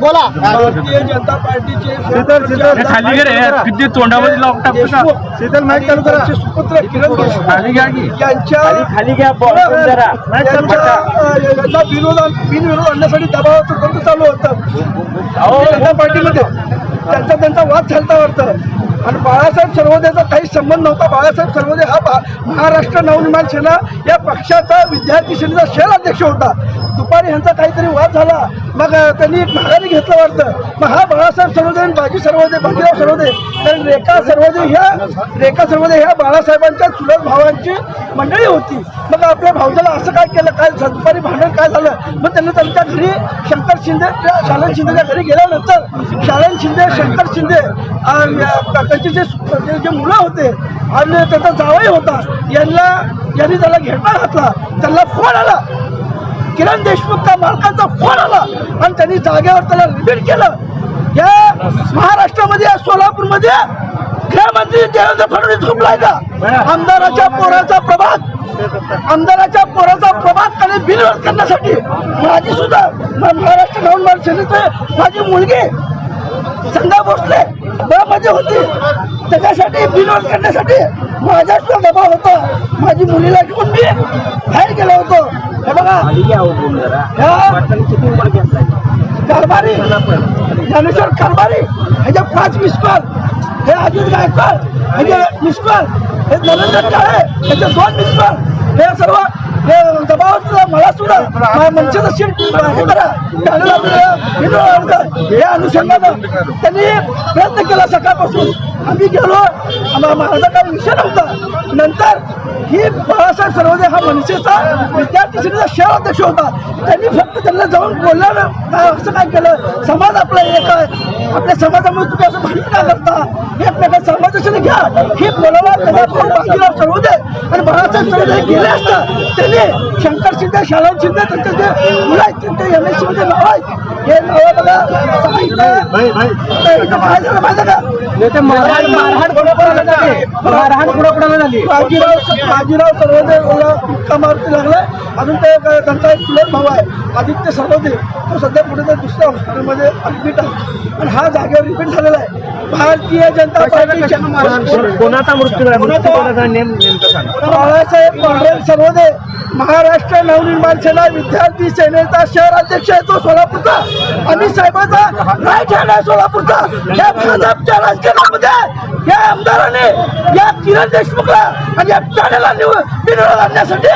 बोला भारतीय जनता पार्टीचे खाली घे रे किती तोंडामध्ये शीतल माईक चालू करा. सुपुत्र किरण खाली घ्या की. यांच्या खाली घ्या यांच्या, विरोध बिनविरोध आणण्यासाठी दबावाचं तंत्र चालू होतं. जनता पार्टीमध्ये. त्यांचा त्यांचा वाद चालता वाटतं. आणि बाळासाहेब सर्वोदयाचा काही संबंध नव्हता. बाळासाहेब सर्वोदय हा बा महाराष्ट्र नवनिर्माण सेना या पक्षाचा विद्यार्थी सेनेचा शहर अध्यक्ष होता. दुपारी ह्यांचा काहीतरी वाद झाला. मग त्यांनी एक माघारी घेतलं वाटतं. मग हा बाळासाहेब सर्वोदय आणि बाजी सर्वोदय बाजीराव सर्वोदय. कारण रेखा सर्वोदय ह्या रेखा सर्वोदय ह्या बाळासाहेबांच्या चुलत भावांची मंडळी होती. मग आपल्या भाऊजाला असं काय केलं? काय दुपारी भांडण काय झालं? मग त्यांनी त्यांच्या घरी शंकर शिंदे शालन शिंदेच्या घरी गेल्यानंतर शालन शिंदे शंकर शिंदे त्यांचे जे जे- मुलं होते आणि त्याचा जावई होता यांना यांनी त्याला घेतला घातला त्यांना फोन आला. किरण देशमुखच्या मालकाचा फोन आला आणि त्यांनी जागेवर त्याला रिपीट केलं. या महाराष्ट्रामध्ये या सोलापूरमध्ये गृहमंत्री देवेंद्र फडणवीस झोपलाय का आमदाराच्या पोराचा प्रभात आमदाराच्या पोराचा प्रभात त्याने बिलवर करण्यासाठी माझी सुद्धा महाराष्ट्र नवनिर्माण सेनेचे माझी मुलगी संध्या भोसले मध्ये होती. त्याच्यासाठी बिनविरोध करण्यासाठी माझ्या सुद्धा दबाव होता. माझी मुलीला घेऊन मी बाहेर गेलो होतो. हे बघा. ह्या कारभारी. ज्ञानेश्वर कारभारी. ह्याचे पाच मिस कॉल हे अजित गायकवाड. ह्याचे मिस कॉल हे नरेंद्र काळे. ह्याचे दोन मिस कॉल हे सर्व हे दबाव मला सुद्धा मनसेचं सीट हे करा. हे अनुषंगानं त्यांनी प्रयत्न केला सकाळपासून. आम्ही गेलो. माझा काही विषय नव्हता. नंतर ही बाळासाहेब सर्वोदय हा मनसेचा विद्यार्थी सेनेचा शहर अध्यक्ष होता. त्यांनी फक्त त्यांना जाऊन बोललं काय असं काय केलं? समाज आपला एक आहे. आपल्या समाजामुळे तुम्ही असं भांडण का करता? हे आपल्याला समाजाचे घ्या. हे कोण बाजीराव सर्वोदय आणि बाळासाहेब सर्वोदय गेले असता त्यांनी शंकर शिंदे शालन शिंदे त्यांचे जे मुलं आहेत त्यांचे एम एस सीमध्ये नाव आहेत. हे नावं बघा. काय झालं माहिती का मारहाण कोणाकोणाला झाली. मारहाण कोणाकोणाला झाली. बाजीराव बाजीराव सर्वोदय इतका मारुती अजून ते त्यांचा एक चुलत भाऊ आहे. आदित्य सर्वोदय तो सध्या कुठे तर दुसऱ्या हॉस्पिटलमध्ये ऍडमिट आहे. आणि हा जागेवर रिपीट झालेला आहे. भारतीय जनता पार्टीच्या कोणाचा मृत्यू बाळासाहेब पांढरे सर्वोदय महाराष्ट्र नवनिर्माण सेना विद्यार्थी सेनेचा शहर अध्यक्ष आहे तो सोलापूरचा. अमित साहेबांचा राईट हँड आहे सोलापूरचा. या भाजपच्या राजकारणामध्ये या आमदाराने या किरण देशमुखला आणि या टाण्याला निवड आणण्यासाठी